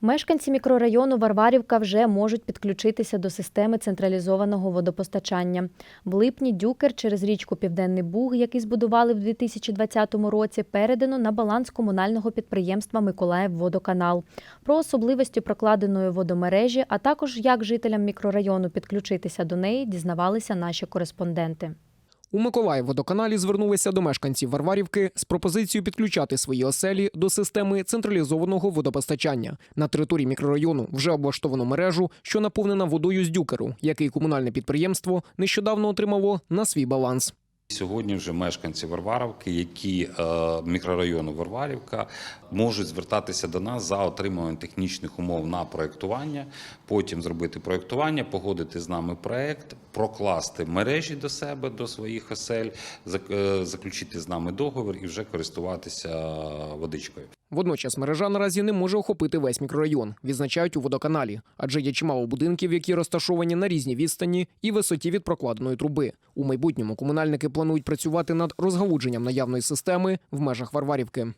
Мешканці мікрорайону Варварівка вже можуть підключитися до системи централізованого водопостачання. В липні дюкер через річку Південний Буг, який збудували в 2020 році, передано на баланс комунального підприємства Миколаївводоканал. Про особливості прокладеної водомережі, а також як жителям мікрорайону підключитися до неї, дізнавалися наші кореспонденти. У Миколаївводоканалі звернулися до мешканців Варварівки з пропозицією підключати свої оселі до системи централізованого водопостачання. На території мікрорайону вже облаштовано мережу, що наповнена водою з дюкеру, який комунальне підприємство нещодавно отримало на свій баланс. Сьогодні вже мешканці Варварівки, які е, мікрорайону Варварівка, можуть звертатися до нас за отриманням технічних умов на проєктування, потім зробити проєктування, погодити з нами проєкт, прокласти мережі до себе, до своїх осель, е, заключити з нами договір і вже користуватися водичкою. Водночас мережа наразі не може охопити весь мікрорайон, відзначають у водоканалі, адже є чимало будинків, які розташовані на різній відстані і висоті від прокладеної труби. У майбутньому комунальники планують працювати над розгалудженням наявної системи в межах Варварівки.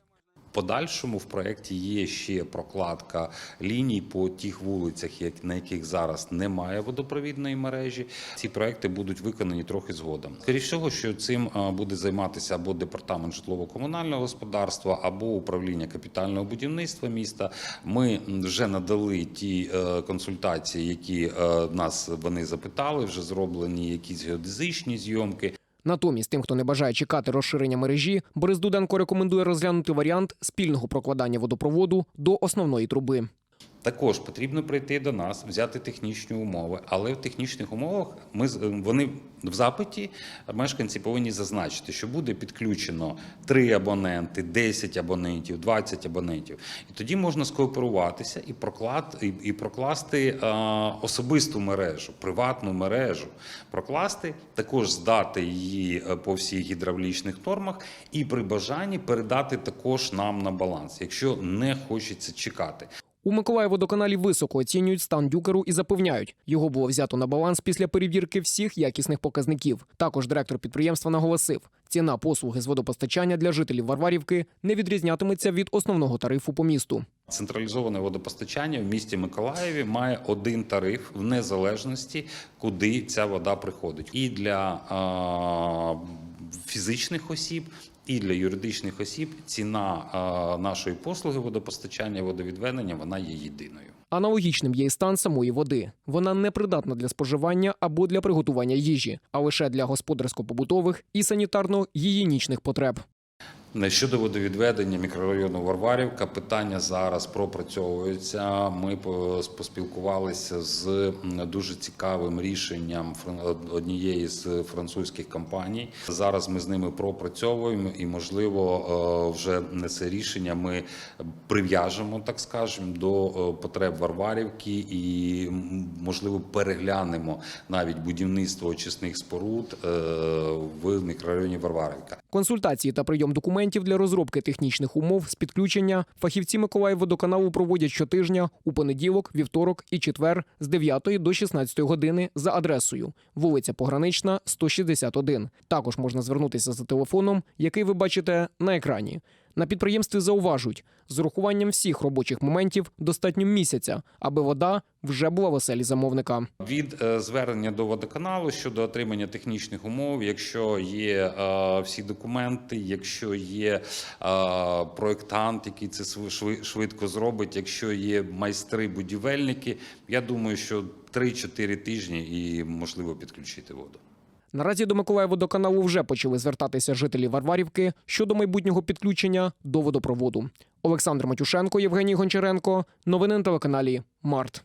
Подальшому в проєкті є ще прокладка ліній по тих вулицях, як- на яких зараз немає водопровідної мережі. Ці проекти будуть виконані трохи згодом. Скоріше що цим буде займатися або департамент житлово-комунального господарства, або управління капітального будівництва міста. Ми вже надали ті е, консультації, які е, нас вони запитали. Вже зроблені якісь геодезичні зйомки. Натомість тим, хто не бажає чекати розширення мережі, Борис Дуденко рекомендує розглянути варіант спільного прокладання водопроводу до основної труби. Також потрібно прийти до нас, взяти технічні умови, але в технічних умовах ми з- вони в запиті мешканці повинні зазначити, що буде підключено 3 абоненти, 10 абонентів, 20 абонентів. І тоді можна скооперуватися і проклад і, і прокласти е, особисту мережу, приватну мережу, прокласти, також здати її е, по всіх гідравлічних нормах, і при бажанні передати також нам на баланс, якщо не хочеться чекати. У Миколаївводоканалі високо оцінюють стан дюкеру і запевняють, його було взято на баланс після перевірки всіх якісних показників. Також директор підприємства наголосив, ціна послуги з водопостачання для жителів Варварівки не відрізнятиметься від основного тарифу по місту. Централізоване водопостачання в місті Миколаєві має один тариф в незалежності, куди ця вода приходить. І для а, фізичних осіб, і для юридичних осіб ціна нашої послуги водопостачання, водовідведення вона є єдиною. Аналогічним є і стан самої води. Вона не придатна для споживання або для приготування їжі, а лише для господарсько-побутових і санітарно-гігієнічних потреб. Щодо водовідведення мікрорайону Варварівка, питання зараз пропрацьовується. Ми по- поспілкувалися з дуже цікавим рішенням однієї з французьких компаній. Зараз ми з ними пропрацьовуємо і, можливо, е, вже це рішення ми прив'яжемо, так скажемо, до е, потреб Варварівки і, можливо, переглянемо навіть будівництво очисних споруд е, в мікрорайоні Варварівка. Консультації та прийом документів для розробки технічних умов з підключення фахівці Миколаївводоканалу проводять щотижня у понеділок, вівторок і четвер з 9 до 16 години за адресою вулиця Погранична, 161. Також можна звернутися за телефоном, який ви бачите на екрані. На підприємстві зауважують, з урахуванням всіх робочих моментів достатньо місяця, аби вода вже була в оселі замовника. Від е, звернення до водоканалу щодо отримання технічних умов, якщо є е, всі документи, якщо є е, проєктант, який це швидко зробить, якщо є майстри-будівельники, я думаю, що 3-4 тижні і можливо підключити воду. Наразі до Миколаївводоканалу вже почали звертатися жителі Варварівки щодо майбутнього підключення до водопроводу. Олександр Матюшенко, Євгеній Гончаренко. Новини на телеканалі Март.